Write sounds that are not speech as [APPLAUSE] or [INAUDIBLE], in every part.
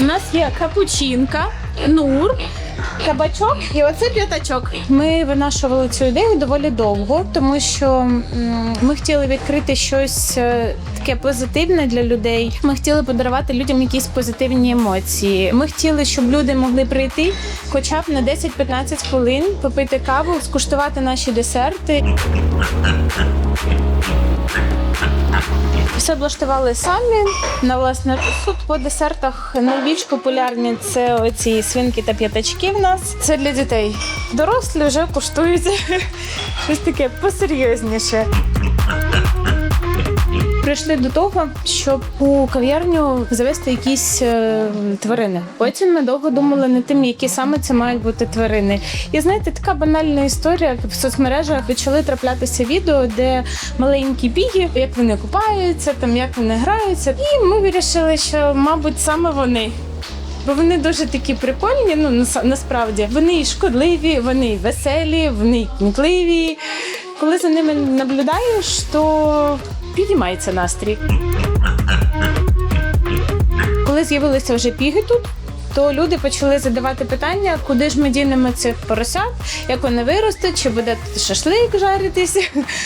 У нас є капучинка, нур, кабачок і оце п'ятачок. Ми винашували цю ідею доволі довго, тому що ми хотіли відкрити щось е, таке позитивне для людей. Ми хотіли подарувати людям якісь позитивні емоції. Ми хотіли, щоб люди могли прийти хоча б на 10-15 хвилин, попити каву, скуштувати наші десерти. Все облаштували самі на власне розсуд. По десертах найбільш популярні це оці свинки та п'ятачки в нас. Це для дітей. Дорослі вже куштують [LAUGHS] щось таке посерйозніше. Прийшли до того, щоб у кав'ярню завести якісь е, тварини. Потім ми довго думали над тим, які саме це мають бути тварини. І знаєте, така банальна історія в соцмережах почали траплятися відео, де маленькі біги, як вони купаються, там як вони граються. І ми вирішили, що мабуть саме вони. Бо вони дуже такі прикольні, ну насправді. Вони і шкодливі, вони і веселі, вони і кмітливі. Коли за ними наблюдаєш, то підіймається настрій. Коли з'явилися вже піги тут, то люди почали задавати питання, куди ж ми дінемо цих поросят, як вони виростуть, чи буде шашлик жаритися.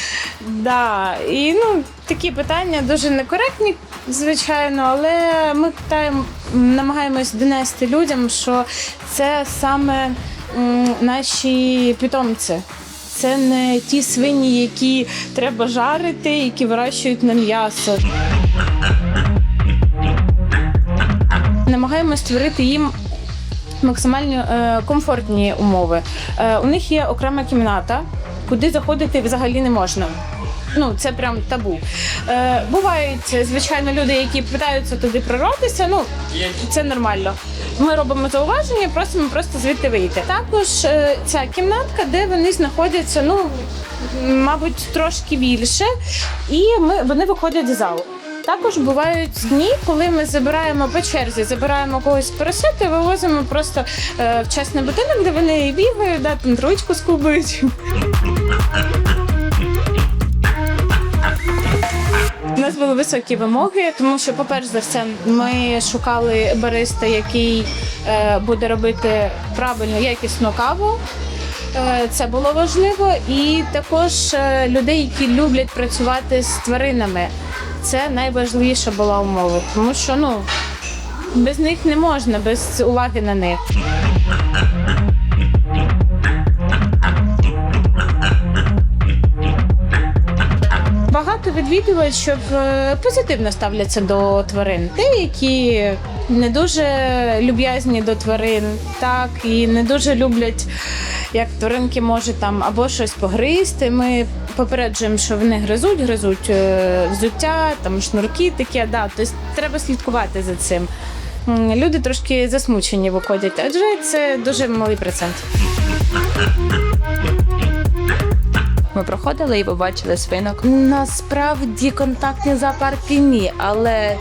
[LAUGHS] да. І ну, такі питання дуже некоректні, звичайно, але ми питаємо, намагаємось донести людям, що це саме м, наші питомці. Це не ті свині, які треба жарити, які вирощують на м'ясо. Намагаємося створити їм максимально е, комфортні умови. Е, у них є окрема кімната, куди заходити взагалі не можна. Ну, це прям табу. Е, бувають, звичайно, люди, які питаються туди прорватися. Ну, це нормально. Ми робимо зауваження, просимо просто звідти вийти. Також е, ця кімнатка, де вони знаходяться, ну мабуть, трошки більше, і ми вони виходять з залу. Також бувають дні, коли ми забираємо по черзі, забираємо когось поросити, вивозимо просто е, в частний будинок, де вони бігають, да, там ручку скубують. Нас були високі вимоги, тому що, по-перше за все, ми шукали бариста, який е, буде робити правильну якісну каву. Е, Це було важливо, і також е, людей, які люблять працювати з тваринами. Це найважливіша була умова, тому що ну без них не можна, без уваги на них. Багато відвідувачів е, позитивно ставляться до тварин. Деякі не дуже люб'язні до тварин, так і не дуже люблять, як тваринки можуть там або щось погризти. Ми попереджуємо, що вони гризуть, гризуть е, взуття, там шнурки такі. Да, тобто треба слідкувати за цим. Люди трошки засмучені виходять, адже це дуже малий процент. Ми проходили і побачили свинок. Насправді контактні зоопарки ні, але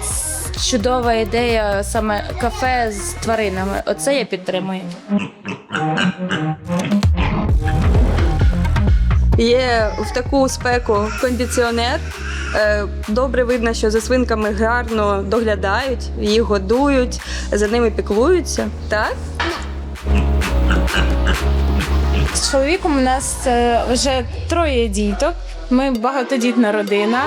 чудова ідея саме кафе з тваринами. Оце я підтримую. Є в таку спеку кондиціонер. Е, Добре видно, що за свинками гарно доглядають, їх годують, за ними піклуються. Так? Чоловіком у нас е, вже троє діток. Ми багатодітна родина.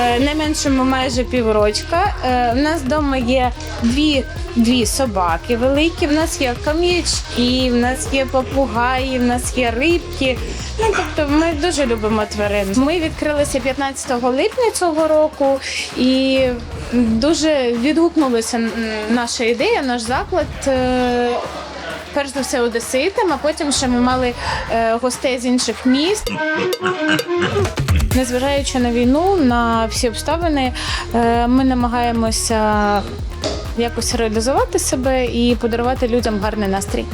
Е, Найменшому майже піврочка. Е, У нас вдома є дві, дві собаки великі. В нас є кам'ячки, в нас є попугаї, в нас є рибки. Ну тобто ми дуже любимо тварин. Ми відкрилися 15 липня цього року і дуже відгукнулася наша ідея, наш заклад. Перш за все одеситам, а потім ще ми мали е, гостей з інших міст. Незважаючи на війну, на всі обставини, е, ми намагаємося якось реалізувати себе і подарувати людям гарний настрій.